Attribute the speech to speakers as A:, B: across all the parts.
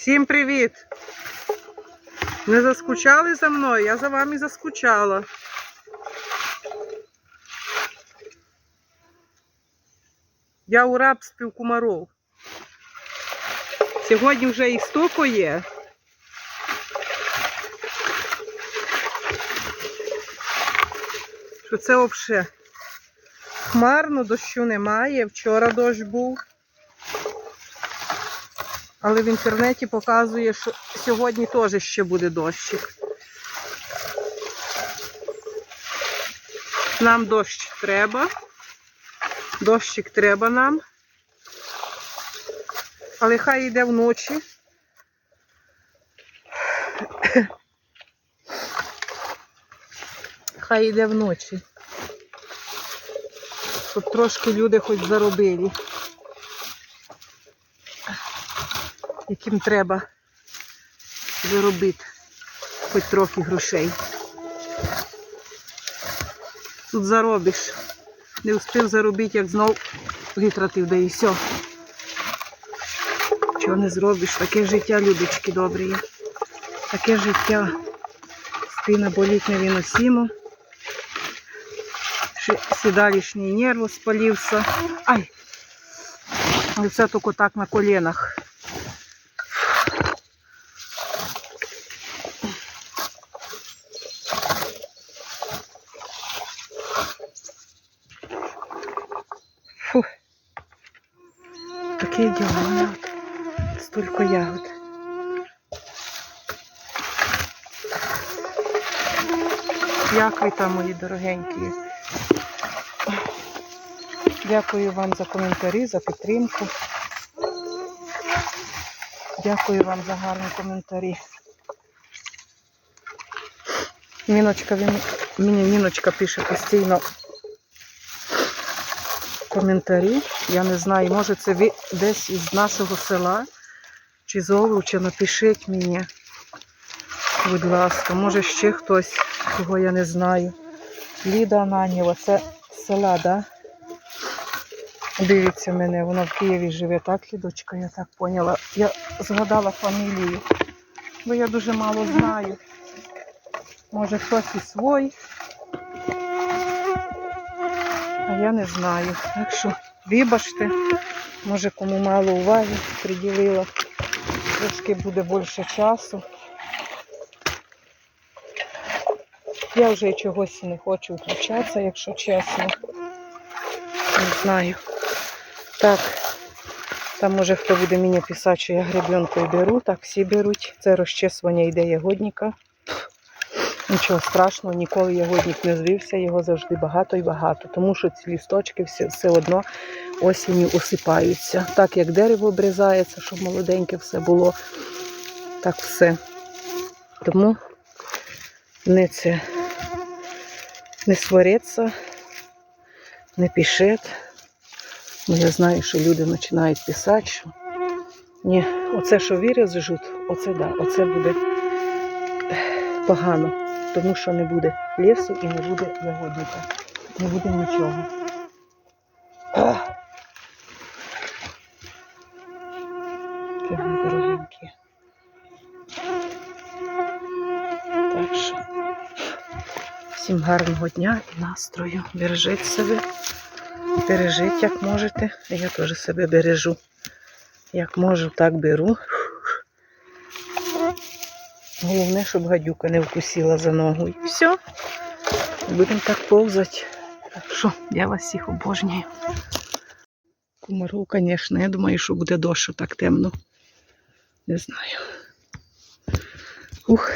A: Всім привіт! Не заскучали за мною? Я за вами заскучала. Я у рабстві кумаров. Сьогодні вже і стоко є. Що це взагалі хмарно, дощу немає. Вчора дощ був. Але в інтернеті показує, що сьогодні теж ще буде дощик. Нам дощ треба. Дощик треба нам. Але хай йде вночі. Хай йде вночі. Щоб трошки люди хоч заробили. Яким треба заробити хоч трохи грошей. Тут заробиш. Не встиг заробити, як знов витратив, да і все. Чого не зробиш? Таке життя, людочки добрі. Таке життя. Спина болить невиносимо. Сідалішній нерв спалився. Ай! Це тільки так на коленах. Такие дела. Столько ягод. Як ви там, мої дорогенькі? Дякую вам за коментарі, за підтримку. Дякую вам за гарні коментарі. Міночка, він, мені Ніночка пише постійно коментарі. Я не знаю, може це ви десь із нашого села чи з Овруча. Напишіть мені, будь ласка, може ще хтось, кого я не знаю. Ліда Ананєва, це села, да? Дивіться мене, вона в Києві живе, так, Лідочка, я так поняла. Я згадала фамілію, бо я дуже мало знаю. Може хтось і свой. А я не знаю. Так що вибачте, може кому мало уваги приділила. Трошки буде більше часу. Я вже й чогось не хочу включатися, якщо чесно. Не знаю. Так, там може хто буде мені писати, що я гребенкою беру, так всі беруть. Це розчесування йде ягодника. Нічого страшного, ніколи ягодник не звівся, його завжди багато і багато, тому що ці лісточки все, все одно осінню осипаються. Так як дерево обрізається, щоб молоденьке все було, так все. Тому не це не свариться, не пишет. Бо я знаю, що люди починають писати, що ні, оце, що виріжуть, оце да, оце буде погано тому що не буде лісу і не буде ягодника. Не буде нічого. Так що всім гарного дня і настрою. Бережіть себе. Бережіть, як можете. Я теж себе бережу. Як можу, так беру. Головне, щоб гадюка не вкусила за ногу. І все. Будемо так повзати. Так що, я вас всіх обожнюю. Комаров, звісно, я думаю, що буде дощ так темно. Не знаю. Ух.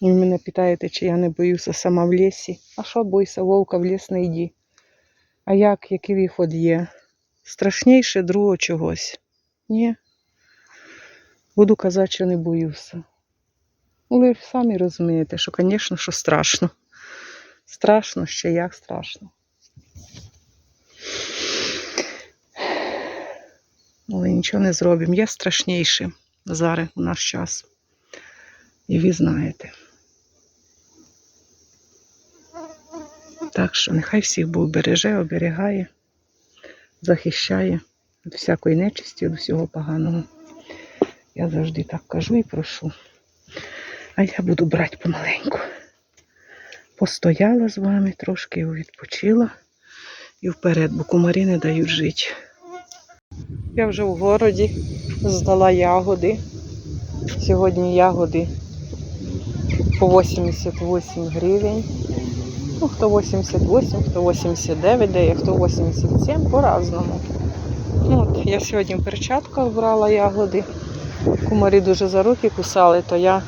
A: Ви мене питаєте, чи я не боюся сама в лісі. А що бойся, вовка в ліс не йди. А як, який виход є? Страшніше другого чогось. Ні. Буду казати, що не боюся. Ну, ви ж самі розумієте, що, звісно, що страшно. Страшно ще як страшно. Але нічого не зробимо. Є страшніше зараз у наш час. І ви знаєте. Так що нехай всіх Бог береже, оберігає, захищає. від всякої нечисті, від всього поганого. Я завжди так кажу і прошу. А я буду брати помаленьку. Постояла з вами, трошки відпочила і вперед, бо комарі не дають жити. Я вже в городі здала ягоди. Сьогодні ягоди по 88 гривень. Ну, хто 88, хто 89, де хто 87, по-разному. Ну, от, я сьогодні в перчатках брала ягоди. Кумарі дуже за руки кусали, то я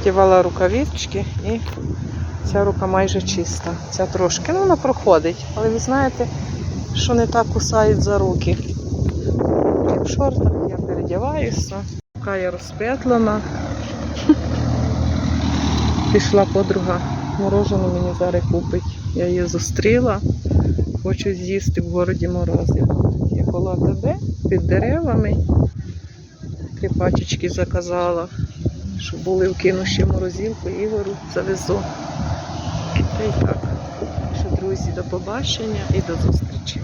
A: вдівала рукавички і ця рука майже чиста. Ця трошки, ну вона проходить. Але ви знаєте, що не так кусають за руки. Я в шортах я передіваюся. Рука я розпетлена. Пішла подруга, морожене мені зараз купить. Я її зустріла. Хочу з'їсти в городі. Тут є коло АТБ під деревами. Три пачечки заказала, щоб були вкину ще морозилку, Ігору завезу. Та й так. Що, друзі, до побачення і до зустрічі.